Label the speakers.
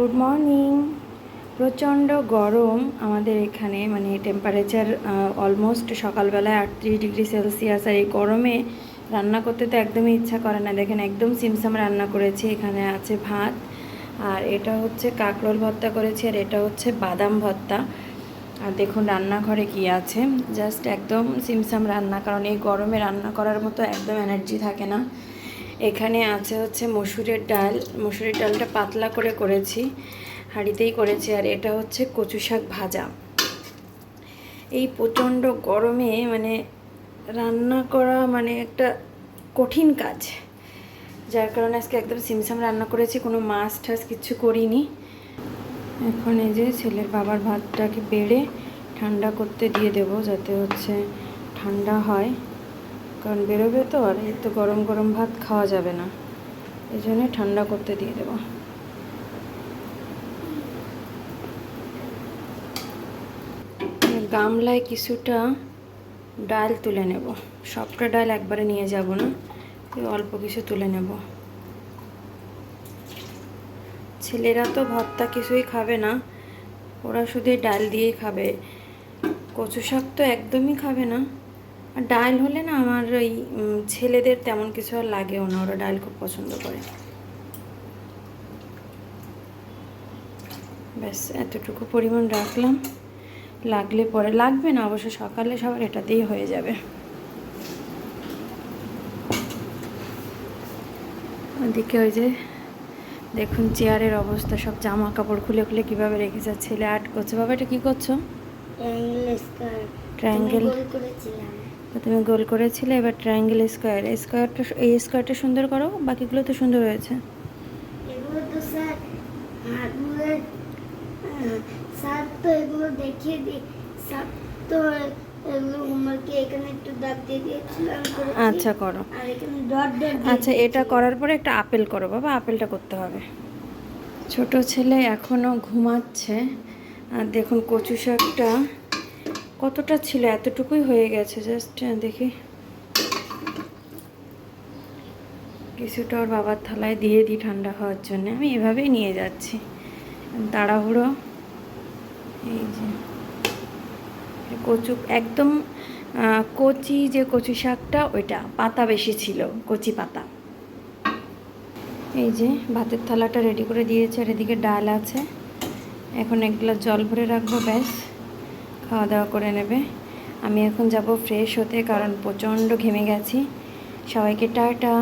Speaker 1: Good morning প্রচণ্ড গরম আমাদের এখানে মানে টেম্পারেচার অলমোস্ট সকালবেলায় আটত্রিশ ডিগ্রি সেলসিয়াস আর এই গরমে রান্না করতে তো একদমই ইচ্ছা করে না। দেখেন একদম সিমসাম রান্না করেছি, এখানে আছে ভাত। আর এটা হচ্ছে কাঁকরোল ভর্তা করেছি আর এটা হচ্ছে বাদাম ভর্তা। আর দেখুন রান্নাঘরে কি আছে। জাস্ট একদম সিমসাম রান্না, কারণ এই গরমে রান্না করার মতো একদম এনার্জি থাকে না। এখানে আছে হচ্ছে মসুরের ডাল। মসুরের ডালটা পাতলা করে করেছি, হাঁড়িতেই করেছি, আর এটা হচ্ছে কচু শাক ভাজা। এই প্রচণ্ড গরমে মানে রান্না করা মানে একটা কঠিন কাজ। যার কারণে আজকে একদম সিমসাম রান্না করেছি, কোনো মাছ টাছ কিছু করিনি। এখন এই যে ছেলের বাবার ভাতটাকে বেড়ে ঠান্ডা করতে দিয়ে দেবো, যাতে হচ্ছে ঠান্ডা হয়। কারণ বেরোবে তো আর এই তো গরম গরম ভাত খাওয়া যাবে না। এই জন্যে ঠান্ডা করতে দিয়ে দেবো। গামলায় কিছুটা ডাল তুলে নেব। সবটা ডাল একবারে নিয়ে যাব না অল্প কিছু তুলে নেব। ছেলেরা তো ভর্তা কিছুই খাবে না, ওরা শুধু ডাল দিয়েই খাবে। কচু শাক তো একদমই খাবে না। ডাল হলে না আমার ওই ছেলেদের তেমন কিছু আর লাগেও না ওরা ডাল খুব পছন্দ করে। ব্যাস এতটুকু পরিমাণ রাখলাম। লাগলে পরে লাগবে না অবশ্য সকালে সবার এটাতেই হয়ে যাবে। ওদিকে ওই যে দেখুন চেয়ারের অবস্থা সব জামা কাপড় খুলে খুলে কীভাবে রেখেছে আর ছেলে আর্ট করছে। বাবা এটা কী করছ? Triangle.
Speaker 2: করেছিলাম
Speaker 1: তো তুমি গোল করেছিলে এবার ট্রায়াঙ্গেল স্কোয়ার স্কোয়ারটা এই স্কোয়ারটা সুন্দর করো বাকিগুলো তো সুন্দর হয়েছে।
Speaker 2: স্যার তো এগুলো দেখিয়ে দিই স্যার তো।
Speaker 1: আচ্ছা করো। আচ্ছা এটা করার পরে একটা আপেল করো বাবা আপেলটা করতে হবে। ছোট ছেলে এখনও ঘুমাচ্ছে। আর দেখুন কচু শাকটা কতটা ছিল? এতটুকুই হয়ে গেছে জাস্ট দেখি। কিছুটা ওর বাবার থালায় দিয়ে দিই ঠান্ডা হওয়ার জন্য। আমি এভাবেই নিয়ে যাচ্ছি। তাড়াহুড়ো। এই যে। কচু, একদম কচি যে কচু শাকটা, ওইটা পাতা বেশি ছিল, কচি পাতা। এই যে, ভাতের থালাটা রেডি করে দিয়েছে, আর এদিকে ডাল আছে। এখন এক গ্লাস জল ভরে রাখব, ব্যাস। খাওয়া দাওয়া করে নেবে। আমি এখন যাব ফ্রেশ হতে কারণ প্রচণ্ড ঘেমে গেছি। সবাইকে টাটা।